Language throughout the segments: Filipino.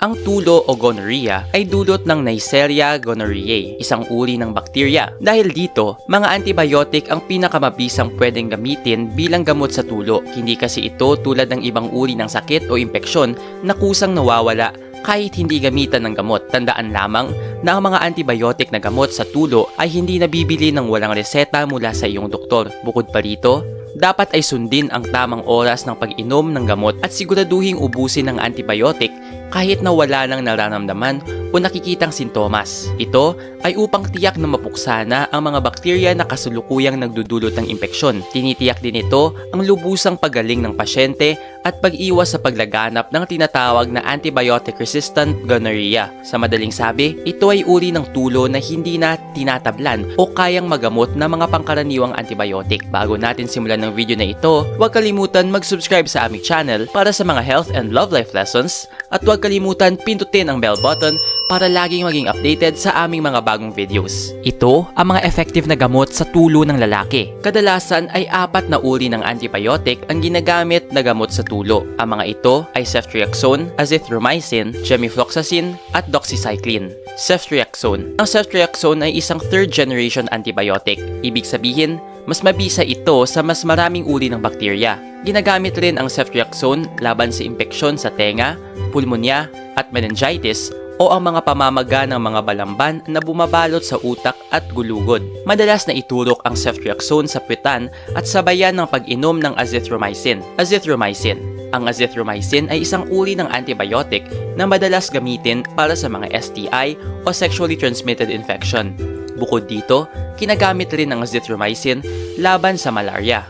Ang tulo o gonorrhea ay dulot ng Neisseria gonorrhoeae, isang uri ng bakterya. Dahil dito, mga antibiotic ang pinakamabisang pwedeng gamitin bilang gamot sa tulo. Hindi kasi ito tulad ng ibang uri ng sakit o impeksyon na kusang nawawala kahit hindi gamitan ng gamot. Tandaan lamang na ang mga antibiotic na gamot sa tulo ay hindi nabibili ng walang reseta mula sa iyong doktor. Bukod pa rito, dapat ay sundin ang tamang oras ng pag-inom ng gamot at siguraduhing ubusin ng antibiotic kahit na wala nang nararamdaman o nakikitang sintomas. Ito ay upang tiyak na mapuksa na ang mga bakterya na kasulukuyang nagdudulot ng impeksyon. Tinitiyak din ito ang lubusang pagaling ng pasyente at pag-iwas sa paglaganap ng tinatawag na antibiotic-resistant gonorrhea. Sa madaling sabi, ito ay uri ng tulo na hindi na tinatablan o kayang magamot ng mga pangkaraniwang antibiotic. Bago natin simulan ng video na ito, huwag kalimutan mag-subscribe sa aming channel para sa mga health and love life lessons at huwag kalimutan pindutin ang bell button para laging maging updated sa aming mga bagong videos. Ito ang mga effective na gamot sa tulo ng lalaki. Kadalasan ay apat na uri ng antibiotic ang ginagamit na gamot sa tulo. Ang mga ito ay ceftriaxone, azithromycin, gemifloxacin, at doxycycline. Ceftriaxone. Ang ceftriaxone ay isang third generation antibiotic. Ibig sabihin, mas mabisa ito sa mas maraming uri ng bakterya. Ginagamit rin ang ceftriaxone laban sa impeksyon sa tenga, pulmonya, at meningitis o ang mga pamamaga ng mga balamban na bumabalot sa utak at gulugod. Madalas na iturok ang ceftriaxone sa puwetan at sabayan ng pag-inom ng azithromycin. Azithromycin. Ang azithromycin ay isang uri ng antibiotic na madalas gamitin para sa mga STI o sexually transmitted infection. Bukod dito, kinagamit rin ang azithromycin laban sa malaria.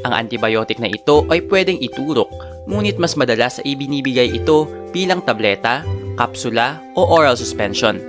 Ang antibiotic na ito ay pwedeng iturok, ngunit mas madalas ay ibinibigay ito bilang tableta, kapsula o oral suspension.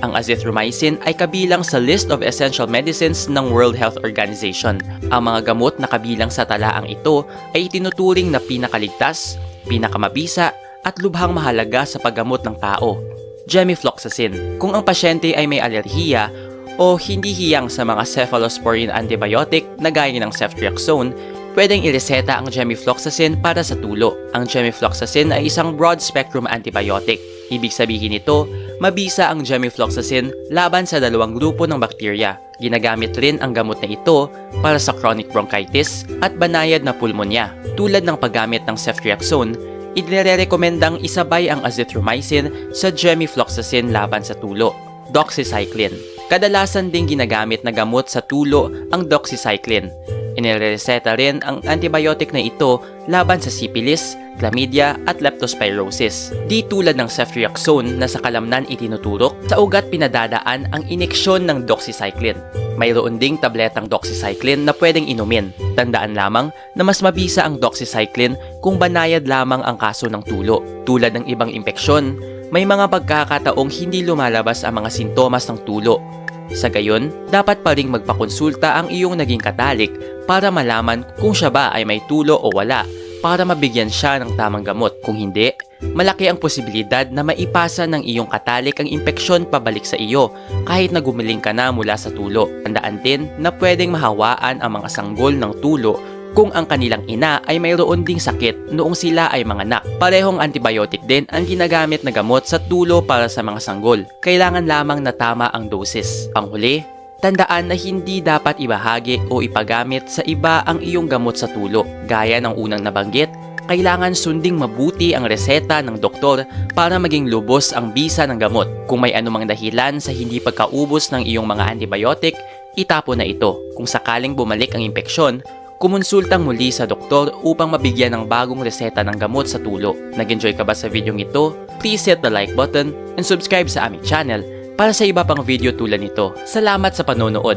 Ang azithromycin ay kabilang sa list of essential medicines ng World Health Organization. Ang mga gamot na kabilang sa talaang ito ay itinuturing na pinakaligtas, pinakamabisa at lubhang mahalaga sa paggamot ng tao. Gemifloxacin. Kung ang pasyente ay may alerhiya o hindi hiyang sa mga cephalosporin antibiotic na gaya ng ceftriaxone, pwedeng ireseta ang gemifloxacin para sa tulo. Ang gemifloxacin ay isang broad-spectrum antibiotic. Ibig sabihin nito, mabisa ang gemifloxacin laban sa dalawang grupo ng bakterya. Ginagamit rin ang gamot na ito para sa chronic bronchitis at banayad na pulmonya. Tulad ng paggamit ng ceftriaxone, inirerekomendang isabay ang azithromycin sa gemifloxacin laban sa tulo. Doxycycline. Kadalasan ding ginagamit na gamot sa tulo ang doxycycline. Inireseta rin ang antibiotic na ito laban sa syphilis, chlamydia at leptospirosis. Di tulad ng ceftriaxone na sa kalamnan itinuturok, sa ugat pinadadaan ang ineksyon ng doxycycline. Mayroon ding tabletang doxycycline na pwedeng inumin. Tandaan lamang na mas mabisa ang doxycycline kung banayad lamang ang kaso ng tulo. Tulad ng ibang impeksyon, may mga pagkakataong hindi lumalabas ang mga sintomas ng tulo. Sa gayon, dapat pa ring magpakonsulta ang iyong naging katalik para malaman kung siya ba ay may tulo o wala para mabigyan siya ng tamang gamot. Kung hindi, malaki ang posibilidad na maipasa ng iyong katalik ang impeksyon pabalik sa iyo kahit na gumiling ka na mula sa tulo. Tandaan din na pwedeng mahawaan ang mga sanggol ng tulo kung ang kanilang ina ay mayroon ding sakit noong sila ay manganak. Parehong antibiotic din ang ginagamit na gamot sa tulo para sa mga sanggol. Kailangan lamang na tama ang dosis. Panghuli, tandaan na hindi dapat ibahagi o ipagamit sa iba ang iyong gamot sa tulo. Gaya ng unang nabanggit, kailangan sunding mabuti ang reseta ng doktor para maging lubos ang bisa ng gamot. Kung may anumang dahilan sa hindi pagkaubos ng iyong mga antibiotic, itapo na ito. Kung sakaling bumalik ang impeksyon, kumonsultang muli sa doktor upang mabigyan ng bagong reseta ng gamot sa tulo. Nag-enjoy ka ba sa video ito? Please hit the like button and subscribe sa aming channel para sa iba pang video tulad nito. Salamat sa panonood!